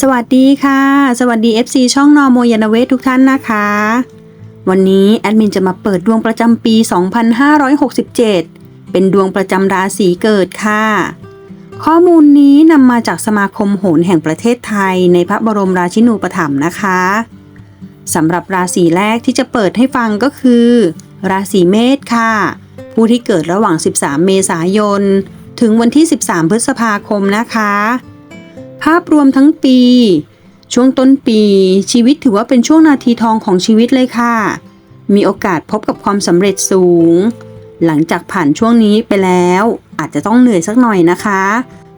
สวัสดีค่ะ สวัสดี FC ช่องนอโมยานเวททุกท่านนะคะ วันนี้แอดมินจะมาเปิดดวงประจำปี 2567 เป็นดวงประจำราศีเกิดค่ะ ข้อมูลนี้นำมาจากสมาคมโหรแห่งประเทศไทยในพระบรมราชินูปถัมภ์นะคะสำหรับราศีแรกที่จะเปิดให้ฟังก็คือ ราศีเมษค่ะ ผู้ที่เกิดระหว่าง 13 เมษายน ถึงวันที่ 13 พฤษภาคมนะคะ ภาพรวมทั้งปี ช่วงต้นปี ชีวิตถือว่าเป็นช่วงนาทีทองของชีวิตเลยค่ะ มีโอกาสพบกับความสำเร็จสูง หลังจากผ่านช่วงนี้ไปแล้ว อาจจะต้องเหนื่อยสักหน่อยนะคะ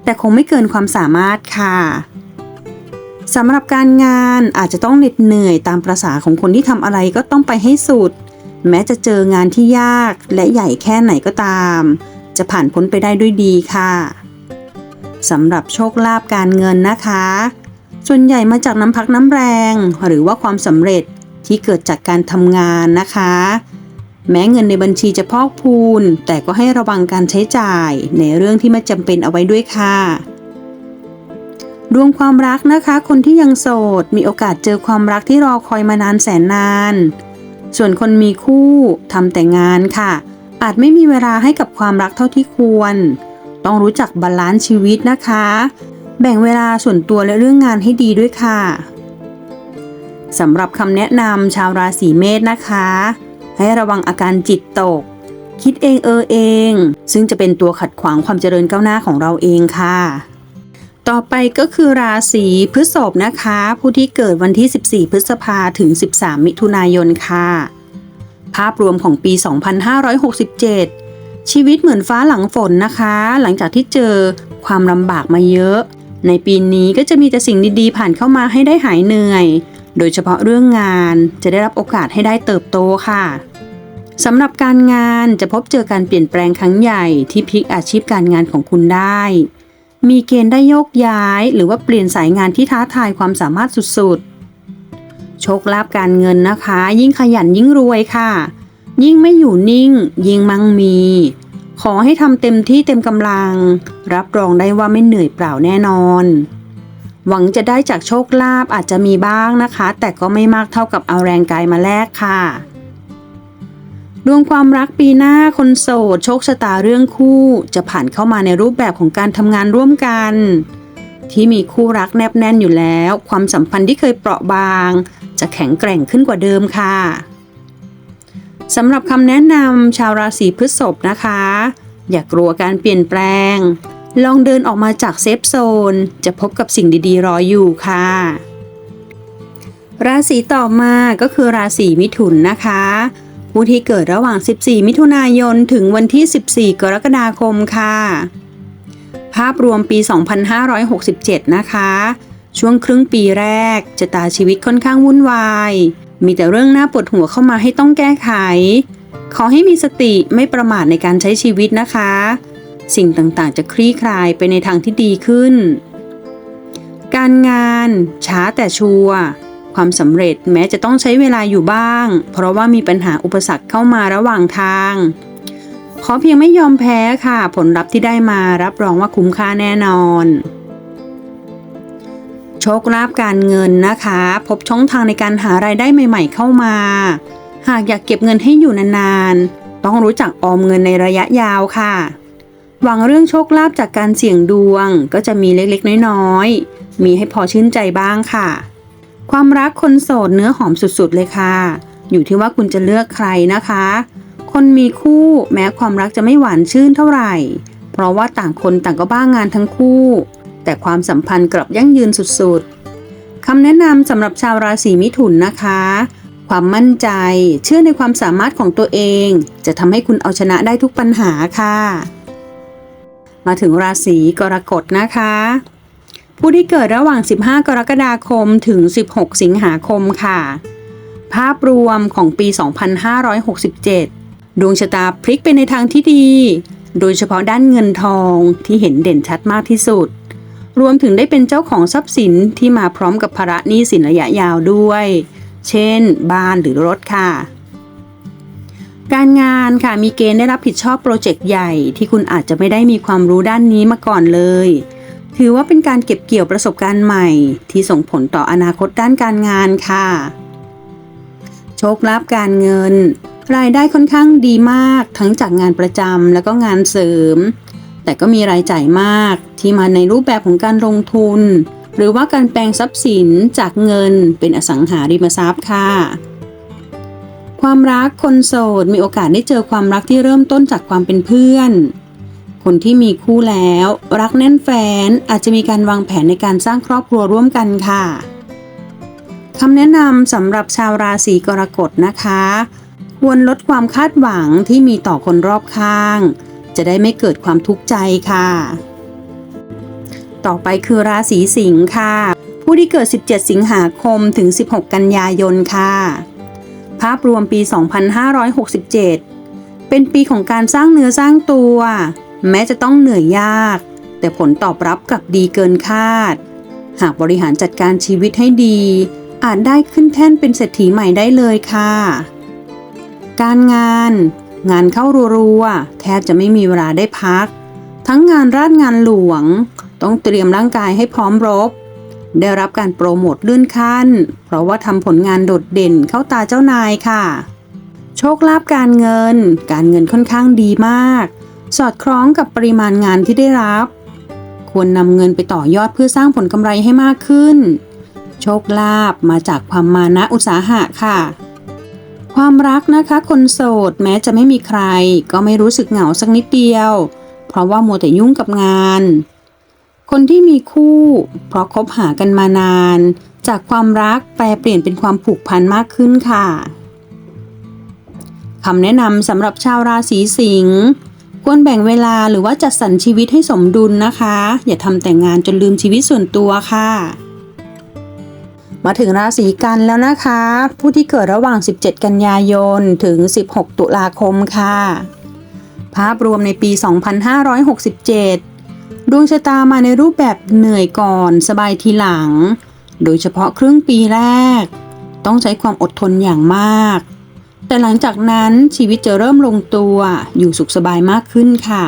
แต่คงไม่เกินความสามารถค่ะสำหรับการงานอาจจะต้องเหน็ดเหนื่อยตามประษาของคนที่ทำอะไรก็ต้องไปให้สุด แม้จะเจองานที่ยากและใหญ่แค่ไหนก็ตาม จะผ่านพ้นไปได้ด้วยดีค่ะ สำหรับโชคลาภการเงินนะคะ ส่วนใหญ่มาจากน้ำพักน้ำแรง หรือว่าความสำเร็จที่เกิดจากการทำงานนะคะ แม้เงินในบัญชีจะพอกพูน แต่ก็ให้ระวังการใช้จ่ายในเรื่องที่ไม่จำเป็นเอาไว้ด้วยค่ะดวงความรักนะคะ คนที่ยังโสด มีโอกาสเจอความรักที่รอคอยมานานแสนนาน ส่วนคนมีคู่ทำแต่งานค่ะ อาจไม่มีเวลาให้กับความรักเท่าที่ควร ต้องรู้จักบาลานซ์ชีวิตนะคะ แบ่งเวลาส่วนตัวและเรื่องงานให้ดีด้วยค่ะสำหรับคำแนะนำชาวราศีเมษนะคะ ให้ระวังอาการจิตตก คิดเองเออเอง ซึ่งจะเป็นตัวขัดขวางความเจริญก้าวหน้าของเราเองค่ะ ต่อไปก็คือราศีพฤษภนะคะ ผู้ที่เกิดวันที่ 14 พฤษภาถึง 13 มิถุนายนค่ะ ภาพรวมของปี 2567 ชีวิตเหมือนฟ้าหลังฝนนะคะ หลังจากที่เจอความลำบากมาเยอะ ในปีนี้ก็จะมีแต่สิ่งดีๆ ผ่านเข้ามาให้ได้หายเหนื่อย โดยเฉพาะเรื่องงานจะได้รับโอกาสให้ได้เติบโตค่ะสำหรับการงานจะพบเจอการเปลี่ยนแปลงครั้งใหญ่ที่พลิกอาชีพการงานของคุณได้ มีเกณฑ์ได้โยกย้าย หรือว่าเปลี่ยนสายงานที่ท้าทายความสามารถสุดๆ โชคลาภการเงินนะคะ ยิ่งขยันยิ่งรวยค่ะ ยิ่งไม่อยู่นิ่ง ยิ่งมั่งมี ขอให้ทำเต็มที่เต็มกำลัง รับรองได้ว่าไม่เหนื่อยเปล่าแน่นอน หวังจะได้จากโชคลาภอาจจะมีบ้างนะคะ แต่ก็ไม่มากเท่ากับเอาแรงกายมาแลกค่ะดวงความรักปีหน้าคนโสดโชคชะตาเรื่องคู่ จะผ่านเข้ามาในรูปแบบของการทำงานร่วมกัน ที่มีคู่รักแนบแน่นอยู่แล้ว ความสัมพันธ์ที่เคยเปราะบาง จะแข็งแกร่งขึ้นกว่าเดิมค่ะ สำหรับคำแนะนำชาวราศีพฤษภนะคะ อย่ากลัวการเปลี่ยนแปลง ลองเดินออกมาจากเซฟโซน จะพบกับสิ่งดีๆ รออยู่ค่ะ ราศีต่อมาก็คือราศีมิถุนนะคะ ผู้ที่เกิดระหว่าง 14 มิถุนายนถึงวันที่ 14 กรกฎาคมค่ะ ภาพรวมปี 2567 นะคะ ช่วงครึ่งปีแรกจะตาชีวิตค่อนข้างวุ่นวาย มีแต่เรื่องน่าปวดหัวเข้ามาให้ต้องแก้ไข ขอให้มีสติไม่ประมาทในการใช้ชีวิตนะคะ สิ่งต่างๆ จะคลี่คลายไปในทางที่ดีขึ้น การงานช้าแต่ชัวร์ความสำเร็จแม้จะต้องใช้เวลาอยู่บ้าง เพราะว่ามีปัญหาอุปสรรคเข้ามาระหว่างทาง ขอเพียงไม่ยอมแพ้ค่ะ ผลลัพธ์ที่ได้มารับรองว่าคุ้มค่าแน่นอน ชคลาภการเงินนะคะ พบช่องทางในการหารายได้ใหม่ ๆ เข้ามา หากอยากเก็บเงินให้อยู่นานๆ ต้องรู้จักออมเงินในระยะยาวค่ะ หวังเรื่องโชคลาภจากการเสี่ยงดวงก็จะมีเล็กๆ น้อยๆ มีให้พอชื่นใจบ้างค่ะ ความรักคนโสดเนื้อหอมสุดๆเลยค่ะ อยู่ที่ว่าคุณจะเลือกใครนะคะ คนมีคู่แม้ความรักจะไม่หวานชื่นเท่าไหร่ เพราะว่าต่างคนต่างก็บ้างงานทั้งคู่ แต่ความสัมพันธ์กลับยั่งยืนสุดๆคำแนะนำสำหรับชาวราศีมิถุนนะคะ ความมั่นใจ เชื่อในความสามารถของตัวเอง จะทำให้คุณเอาชนะได้ทุกปัญหาค่ะ มาถึงราศีกรกฎนะคะ ผู้ที่เกิดระหว่าง 15 กรกฎาคมถึง 16 สิงหาคมค่ะ ภาพรวมของปี 2567 ดวงชะตาพลิกไปในทางที่ดีโดยเฉพาะด้านเงินทองที่เห็นเด่นชัดมากที่สุด รวมถึงได้เป็นเจ้าของทรัพย์สินที่มาพร้อมกับภาระหนี้สินระยะยาวด้วย เช่น บ้านหรือรถค่ะ การงานค่ะมีเกณฑ์ได้รับผิดชอบโปรเจกต์ใหญ่ที่คุณอาจจะไม่ได้มีความรู้ด้านนี้มาก่อนเลย ถือว่าเป็นการเก็บเกี่ยวประสบการณ์ใหม่ ที่ส่งผลต่ออนาคตด้านการงานค่ะ โชคลาภการเงิน รายได้ค่อนข้างดีมากทั้งจากงานประจำแล้วก็งานเสริม แต่ก็มีรายจ่ายมากที่มาในรูปแบบของการลงทุน หรือว่าการแปลงทรัพย์สินจากเงินเป็นอสังหาริมทรัพย์ค่ะ ความรักคนโสดมีโอกาสได้เจอความรักที่เริ่มต้นจากความเป็นเพื่อน คนที่มีคู่แล้ว รักแน่นแฟนอาจจะมีการวางแผนในการสร้างครอบครัวร่วมกันค่ะคำแนะนำสำหรับชาวราศีกรกฎนะคะ ควรลดความคาดหวังที่มีต่อคนรอบข้าง จะได้ไม่เกิดความทุกข์ใจค่ะ ต่อไปคือราศีสิงค์ค่ะ ผู้ที่เกิด 17 สิงหาคมถึง 16 กันยายนค่ะ ภาพรวมปี 2567 เป็นปีของการสร้างเนื้อสร้างตัว แม้จะต้องเหนื่อยยาก แต่ผลตอบรับกลับดีเกินคาด หากบริหารจัดการชีวิตให้ดี อาจได้ขึ้นแท่นเป็นเศรษฐีใหม่ได้เลยค่ะ การงาน งานเข้ารัวๆ แทบจะไม่มีเวลาได้พัก ทั้งงานราชงานหลวง ต้องเตรียมร่างกายให้พร้อมรบ ได้รับการโปรโมทเลื่อนขั้น เพราะว่าทำผลงานโดดเด่นเข้าตาเจ้านายค่ะ โชคลาภการเงิน การเงินค่อนข้างดีมาก สอดคล้องกับปริมาณงานที่ได้รับ ควรนำเงินไปต่อยอดเพื่อสร้างผลกำไรให้มากขึ้น โชคลาภมาจากความมานะอุตสาหะค่ะ ความรักนะคะคนโสดแม้จะไม่มีใคร ก็ไม่รู้สึกเหงาสักนิดเดียว เพราะว่ามัวแต่ยุ่งกับงาน คนที่มีคู่ เพราะคบหากันมานาน จากความรักแปลเปลี่ยนเป็นความผูกพันมากขึ้นค่ะคำแนะนำสำหรับชาวราศีสิงห์ควรแบ่งเวลาหรือว่าจัดสรรชีวิตให้สมดุลนะคะ อย่าทำแต่งานจนลืมชีวิตส่วนตัวค่ะ มาถึงราศีกันแล้วนะคะ ผู้ที่เกิดระหว่าง 17 กันยายน ถึง 16 ตุลาคมค่ะ ภาพรวมในปี 2567 ดวงชะตามาในรูปแบบเหนื่อยก่อน สบายทีหลัง โดยเฉพาะครึ่งปีแรก ต้องใช้ความอดทนอย่างมาก แต่หลังจากนั้นชีวิตจะเริ่มลงตัวอยู่สุขสบายมากขึ้นค่ะ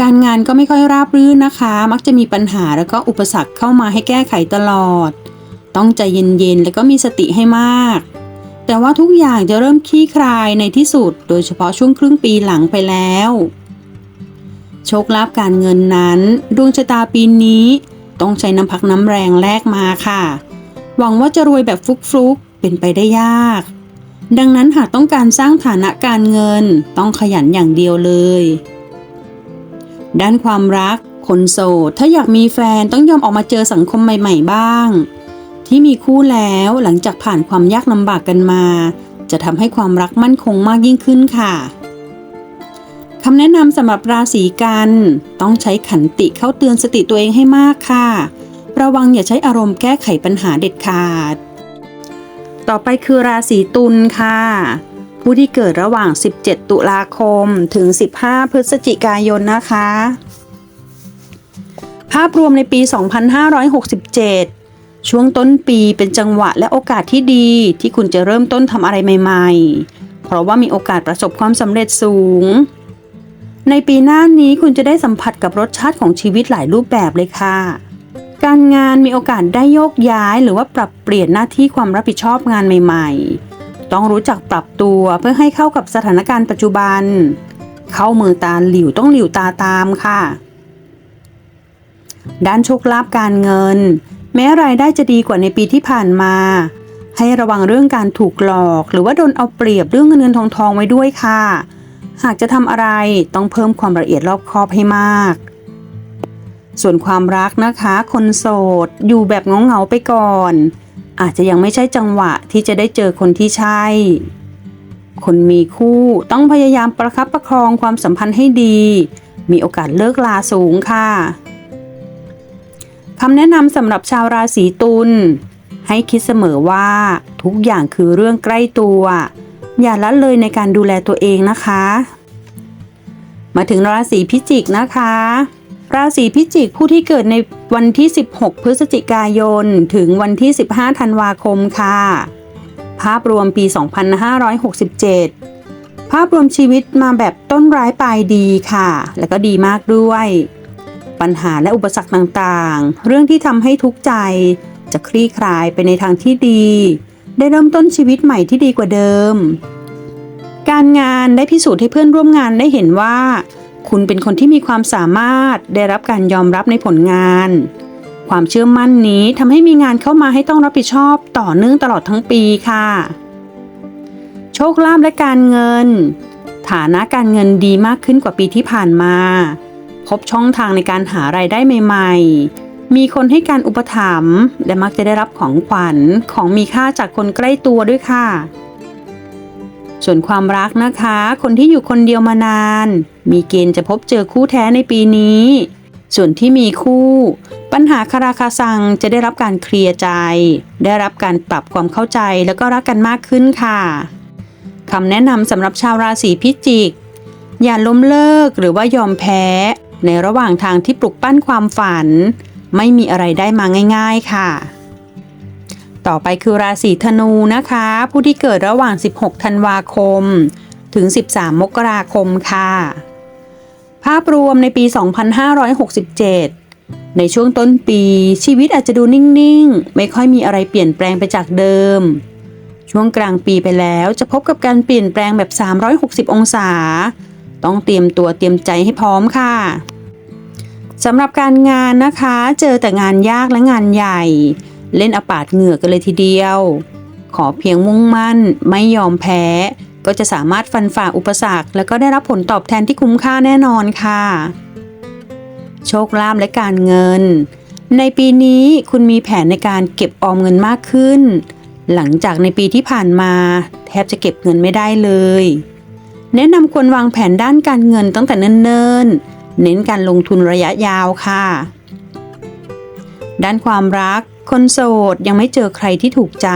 การงานก็ไม่ค่อยราบรื่นนะคะ มักจะมีปัญหาแล้วก็อุปสรรคเข้ามาให้แก้ไขตลอด ต้องใจเย็นๆ แล้วก็มีสติให้มาก แต่ว่าทุกอย่างจะเริ่มคลี่คลายในที่สุด โดยเฉพาะช่วงครึ่งปีหลังไปแล้ว โชคลาภการเงินนั้น ดวงชะตาปีนี้ ต้องใช้น้ำพักน้ำแรงแลกมาค่ะ หวังว่าจะรวยแบบฟลุกๆ เป็นไปได้ยาก ดังนั้นหากต้องการสร้างฐานะการเงินต้องขยันอย่างเดียวเลย ด้านความรักคนโสดถ้าอยากมีแฟนต้องยอมออกมาเจอสังคมใหม่ ๆ บ้าง ที่มีคู่แล้วหลังจากผ่านความยากลำบากกันมา จะทำให้ความรักมั่นคงมากยิ่งขึ้นค่ะคำแนะนำสำหรับราศีกัน ต้องใช้ขันติเข้าเตือนสติตัวเองให้มากค่ะ ระวังอย่าใช้อารมณ์แก้ไขปัญหาเด็ดขาด ต่อไปคือราศีตุลค่ะ ผู้ที่เกิดระหว่าง 17 ตุลาคมถึง 15 พฤศจิกายนนะคะ ภาพรวมในปี 2567 ช่วงต้นปีเป็นจังหวะและโอกาสที่ดีที่คุณจะเริ่มต้นทำอะไรใหม่ๆ เพราะว่ามีโอกาสประสบความสำเร็จสูง ในปีหน้านี้คุณจะได้สัมผัสกับรสชาติของชีวิตหลายรูปแบบเลยค่ะ การงานมีโอกาสได้โยกย้าย หรือว่าปรับเปลี่ยนหน้าที่ความรับผิดชอบงานใหม่ ๆ ต้องรู้จักปรับตัวเพื่อให้เข้ากับสถานการณ์ปัจจุบัน เข้ามือตาหลิวต้องหลิวตาตามค่ะ ด้านโชคลาภการเงิน แม้รายได้จะดีกว่าในปีที่ผ่านมา ให้ระวังเรื่องการถูกหลอก หรือว่าโดนเอาเปรียบเรื่องเงินเงินทองทองไว้ด้วยค่ะ หากจะทำอะไรต้องเพิ่มความละเอียดรอบคอบให้มาก ส่วนความรักนะคะ คนโสด อยู่แบบเงาไปก่อน อาจจะยังไม่ใช่จังหวะที่จะได้เจอคนที่ใช่ คนมีคู่ต้องพยายามประคับประคองความสัมพันธ์ให้ดี มีโอกาสเลิกลาสูงค่ะ คำแนะนำสำหรับชาวราศีตุลให้คิดเสมอว่าทุกอย่างคือเรื่องใกล้ตัว อย่าละเลยในการดูแลตัวเองนะคะ มาถึงราศีพิจิกนะคะ ราศีพิจิกผู้ที่เกิดในวันที่ 16 พฤศจิกายน ถึงวันที่ 15 ธันวาคมค่ะ ภาพรวมปี 2567 ภาพรวมชีวิตมาแบบต้นร้ายปลายดีค่ะ และก็ดีมากด้วย ปัญหาและอุปสรรคต่างๆ เรื่องที่ทำให้ทุกข์ใจ จะคลี่คลายไปในทางที่ดี ได้เริ่มต้นชีวิตใหม่ที่ดีกว่าเดิม การงานได้พิสูจน์ให้เพื่อนร่วมงานได้เห็นว่า คุณเป็นคนที่มีความสามารถได้รับการยอมรับในผลงาน ความเชื่อมั่นนี้ทำให้มีงานเข้ามาให้ต้องรับผิดชอบต่อเนื่องตลอดทั้งปีค่ะ โชคลาภและการเงิน ฐานะการเงินดีมากขึ้นกว่าปีที่ผ่านมา พบช่องทางในการหารายได้ใหม่ ๆ มีคนให้การอุปถัมภ์และมักจะได้รับของขวัญของมีค่าจากคนใกล้ตัวด้วยค่ะ ส่วนความรักนะคะ คนที่อยู่คนเดียวมานาน มีเกณฑ์จะพบเจอคู่แท้ในปีนี้ ส่วนที่มีคู่ ปัญหาคาราคาซังจะได้รับการเคลียร์ใจ ได้รับการปรับความเข้าใจแล้วก็รักกันมากขึ้นค่ะคำแนะนำสำหรับชาวราศีพิจิก อย่าล้มเลิกหรือว่ายอมแพ้ ในระหว่างทางที่ปลุกปั้นความฝัน ไม่มีอะไรได้มาง่าย ๆค่ะ ต่อไปคือราศีธนูนะคะ ผู้ที่เกิดระหว่าง 16 ธันวาคม ถึง 13 มกราคมค่ะ ภาพรวมในปี 2567ในช่วงต้นปีชีวิตอาจจะดูนิ่งๆ ไม่ค่อยมีอะไรเปลี่ยนแปลงไปจากเดิม ช่วงกลางปีไปแล้วจะพบกับการเปลี่ยนแปลงแบบ 360 องศา ต้องเตรียมตัวเตรียมใจให้พร้อมค่ะ สำหรับการงานนะคะ เจอแต่งานยากและงานใหญ่ เล่นอปาดเหงื่อกันเลยทีเดียว ขอเพียงมุ่งมั่นไม่ยอมแพ้ ก็จะสามารถฟันฝ่าอุปสรรค และก็ได้รับผลตอบแทนที่คุ้มค่าแน่นอนค่ะ โชคลาภและการเงิน ในปีนี้คุณมีแผนในการเก็บออมเงินมากขึ้น หลังจากในปีที่ผ่านมา แทบจะเก็บเงินไม่ได้เลย แนะนำควรวางแผนด้านการเงินตั้งแต่เนิ่นๆ เน้นการลงทุนระยะยาวค่ะ ด้านความรัก คนโสดยังไม่เจอใครที่ถูกใจ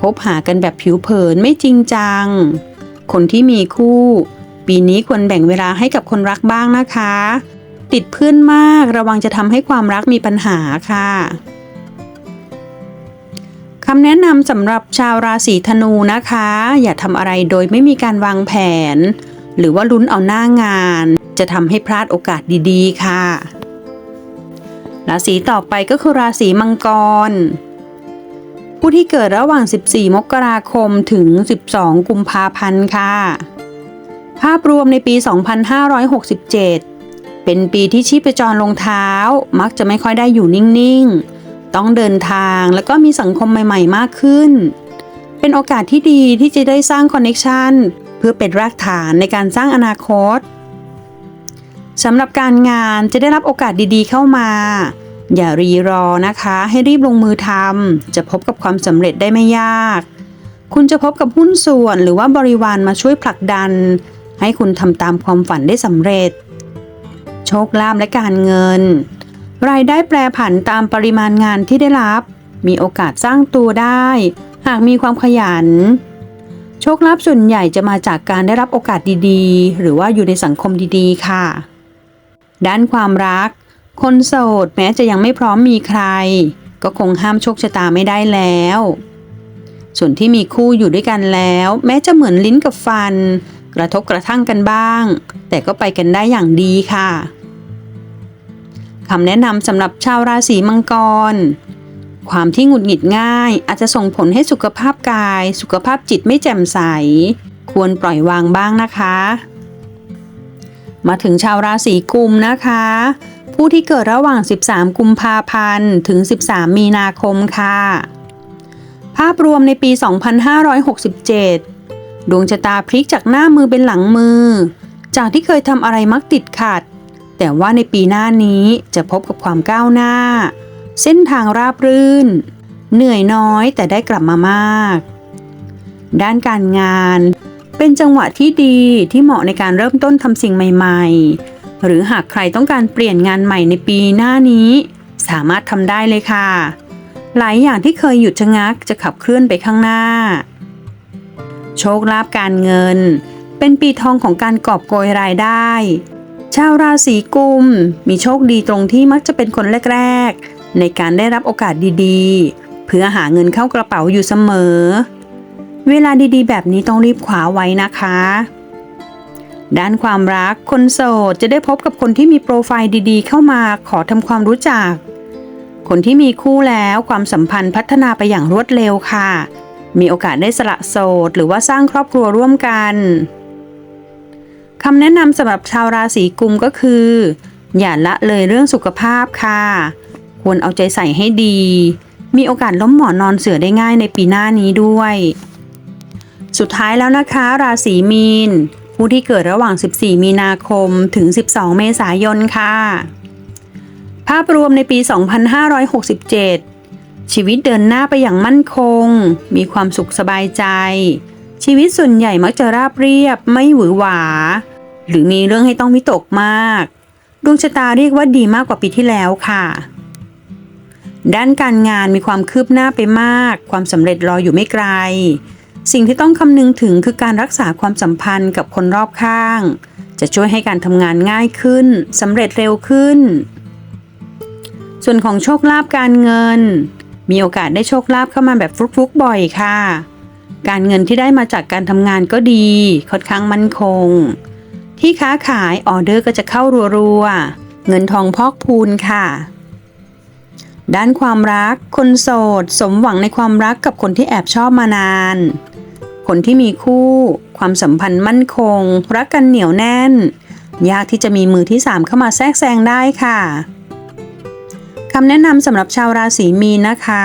พบหากันแบบผิวเผินไม่จริงจัง คนที่มีคู่ ปีนี้ควรแบ่งเวลาให้กับคนรักบ้างนะคะ ติดเพื่อนมากระวังจะทำให้ความรักมีปัญหาค่ะคำแนะนำสำหรับชาวราศีธนูนะคะ อย่าทำอะไรโดยไม่มีการวางแผน หรือว่าลุ้นเอาหน้างาน จะทำให้พลาดโอกาสดีๆ ค่ะ ราศีต่อไปก็คือราศีมังกร ผู้ที่เกิดระหว่าง 14 มกราคมถึง 12 กุมภาพันธ์ค่ะ ภาพรวมในปี 2567 เป็นปีที่ชีพจรลงเท้า มักจะไม่ค่อยได้อยู่นิ่ง ๆ ต้องเดินทางแล้วก็มีสังคมใหม่ ๆ มากขึ้น เป็นโอกาสที่ดีที่จะได้สร้างคอนเน t ชันเพื่อเป็นรากฐานในการสร้างอนาคต สำหรับการงานจะได้รับโอกาสดีๆเข้ามา อย่ารีรอนะคะ ให้รีบลงมือทำจะพบกับความสำเร็จได้ไม่ยาก คุณจะพบกับหุ้นส่วนหรือว่าบริวารมาช่วยผลักดัน ให้คุณทำตามความฝันได้สำเร็จ โชคลาภและการเงิน รายได้แปรผันตามปริมาณงานที่ได้รับ มีโอกาสสร้างตัวได้ หากมีความขยันโชคลาภส่วนใหญ่จะมาจากการได้รับโอกาสดีๆ หรือว่าอยู่ในสังคมดีๆ ค่ะ ด้านความรัก คนโสดแม้จะยังไม่พร้อมมีใคร ก็คงห้ามโชคชะตาไม่ได้แล้ว ส่วนที่มีคู่อยู่ด้วยกันแล้ว แม้จะเหมือนลิ้นกับฟัน กระทบกระทั่งกันบ้าง แต่ก็ไปกันได้อย่างดีค่ะคำแนะนำสำหรับชาวราศีมังกร ความที่หงุดหงิดง่ายอาจจะส่งผลให้สุขภาพกาย สุขภาพจิตไม่แจ่มใส ควรปล่อยวางบ้างนะคะ มาถึงชาวราศีกุมนะคะ ผู้ที่เกิดระหว่าง 13 กุมภาพันธ์ถึง 13 มีนาคมค่ะ ภาพรวมในปี 2567 ดวงชะตาพลิกจากหน้ามือเป็นหลังมือ จากที่เคยทำอะไรมักติดขัด แต่ว่าในปีหน้านี้จะพบกับความก้าวหน้า เส้นทางราบรื่น เหนื่อยน้อยแต่ได้กลับมามาก ด้านการงาน เป็นจังหวะที่ดีที่เหมาะในการเริ่มต้นทำสิ่งใหม่ ๆ หรือหากใครต้องการเปลี่ยนงานใหม่ในปีหน้านี้ สามารถทำได้เลยค่ะ หลายอย่างที่เคยหยุดชะงักจะขับเคลื่อนไปข้างหน้า โชคลาภการเงิน เป็นปีทองของการกอบโกยรายได้ ชาวราศีกุม มีโชคดีตรงที่มักจะเป็นคนแรก ๆ ในการได้รับโอกาสดีๆ เพื่อหาเงินเข้ากระเป๋าอยู่เสมอ เวลาดีๆ แบบนี้ต้องรีบคว้าไว้นะคะ ด้านความรักคนโสดจะได้พบกับคนที่มีโปรไฟล์ดีๆ เข้ามาขอทำความรู้จัก คนที่มีคู่แล้วความสัมพันธ์พัฒนาไปอย่างรวดเร็วค่ะ มีโอกาสได้สละโสด หรือว่าสร้างครอบครัวร่วมกันคำแนะนำสำหรับชาวราศีกุมก็คือ อย่าละเลยเรื่องสุขภาพค่ะ ควรเอาใจใส่ให้ดี มีโอกาสล้มหมอนนอนเสือได้ง่ายในปีหน้านี้ด้วย สุดท้ายแล้วนะคะ ราศีมีน ผู้ที่เกิดระหว่าง 14 มีนาคมถึง 12 เมษายนค่ะ ภาพรวมในปี 2567 ชีวิตเดินหน้าไปอย่างมั่นคง มีความสุขสบายใจ ชีวิตส่วนใหญ่มักจะราบเรียบไม่หวือหวา หรือมีเรื่องให้ต้องวิตกมาก ดวงชะตาเรียกว่าดีมากกว่าปีที่แล้วค่ะด้านการงานมีความคืบหน้าไปมาก ความสำเร็จรออยู่ไม่ไกล สิ่งที่ต้องคำนึงถึงคือการรักษาความสัมพันธ์กับคนรอบข้าง จะช่วยให้การทำงานง่ายขึ้นสำเร็จเร็วขึ้น ส่วนของโชคลาภการเงิน มีโอกาสได้โชคลาภเข้ามาแบบฟลุกๆบ่อยค่ะ การเงินที่ได้มาจากการทำงานก็ดี ค่อนข้างมั่นคง ที่ค้าขายออเดอร์ก็จะเข้ารัวๆเงินทองพอกพูนค่ะด้านความรัก คนโสด สมหวังในความรักกับคนที่แอบชอบมานาน คนที่มีคู่ ความสัมพันธ์มั่นคง รักกันเหนียวแน่น ยากที่จะมีมือที่สามเข้ามาแทรกแซงได้ค่ะคำแนะนำสำหรับชาวราศีมีนนะคะ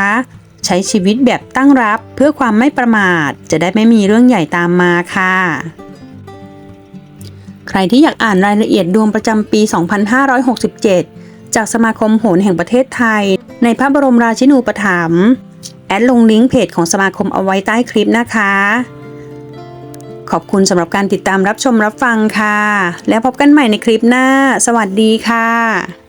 ใช้ชีวิตแบบตั้งรับเพื่อความไม่ประมาท จะได้ไม่มีเรื่องใหญ่ตามมาค่ะ ใครที่อยากอ่านรายละเอียดดวงประจำปี 2567 จากสมาคมโหรแห่งประเทศไทย ในพระบรมราชินูปถัมภ์แอดลงลิงก์เพจของสมาคมเอาไว้ใต้คลิปนะคะ ขอบคุณสำหรับการติดตามรับชมรับฟังค่ะ แล้วพบกันใหม่ในคลิปหน้า สวัสดีค่ะ